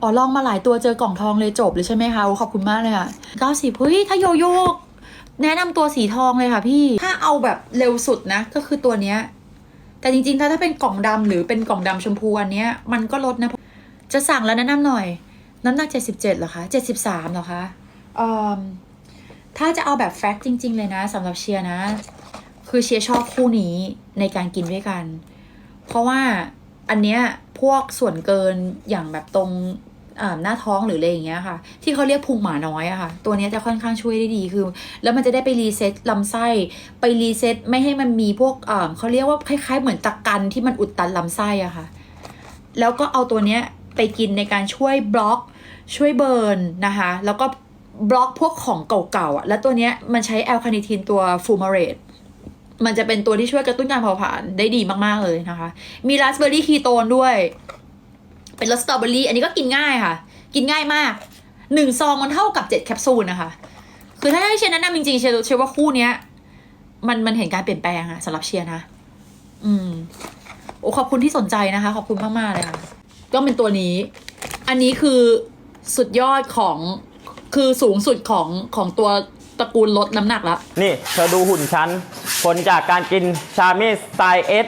อ๋อลองมาหลายตัวเจอกล่องทองเลยจบเลยใช่ไหมคะขอบคุณมากเลยค่ะเก้าสิบเฮ้ยถ้าโยโย่แนะนำตัวสีทองเลยค่ะพี่ถ้าเอาแบบเร็วสุดนะ ก็คือตัวเนี้ย แต่จริงๆ ถ้าถ้าเป็นกล่องดำหรือเป็นกล่องดำชมพูอันเนี้ยมันก็ลดนะจะสั่งแล้วแนะนำหน่อย น้ำหนักเจ็ดสิบเจ็ดเหรอคะเจ็ดสิบสามเหรอคะอืมถ้าจะเอาแบบแฟกต์จริง ๆ เลยนะสำหรับเชียร์นะ คือเชียร์ชอบคู่นี้ในการกินด้วยกัน เพราะว่า อันเนี้ยพวกส่วนเกินอย่างแบบตรงหน้าท้องหรืออะไรอย่างเงี้ยค่ะ ที่เขาเรียกพุงหมาน้อยอะค่ะ ตัวเนี้ยจะค่อนข้างช่วยได้ดีคือ แล้วมันจะได้ไปรีเซ็ตลำไส้ ไปรีเซ็ตไม่ให้มันมีพวกเขาเรียกว่าคล้ายๆ เหมือนตะกันที่มันอุดตันลำไส้อะค่ะ แล้วก็เอาตัวเนี้ยไปกินในการช่วยบล็อก ช่วยเบิร์นนะคะ แล้วก็บล็อกพวกของเก่าๆอะแล้วตัวเนี้ยมันใช้แอลคาเนิทินตัวฟูมาเรต มันจะเป็นตัวที่ช่วยกระตุ้นการเผาผลาญได้ดีมากๆเลยนะคะ มีราสเบอร์รี่คีโตนด้วย เป็นรสสตรอเบอรี่ อันนี้ก็กินง่ายค่ะ กินง่ายมากหนึ่งซองมันเท่ากับเจ็ดแคปซูลนะคะ คือถ้าให้เชียร์แนะนำจริงๆเชียร์เชียร์ว่าคู่เนี้ย มันมันเห็นการเปลี่ยนแปลงอะสำหรับเชียร์นะ อืม โอ้ขอบคุณที่สนใจนะคะ ขอบคุณมากๆเลยค่ะ ก็เป็นตัวนี้ อันนี้คือสุดยอดของคือสูงสุดของของตัวตระกูลลดน้ำหนักล้วนี่เธอดูหุ่นฉัน ผลจากการกินชาเมสไตล์เอส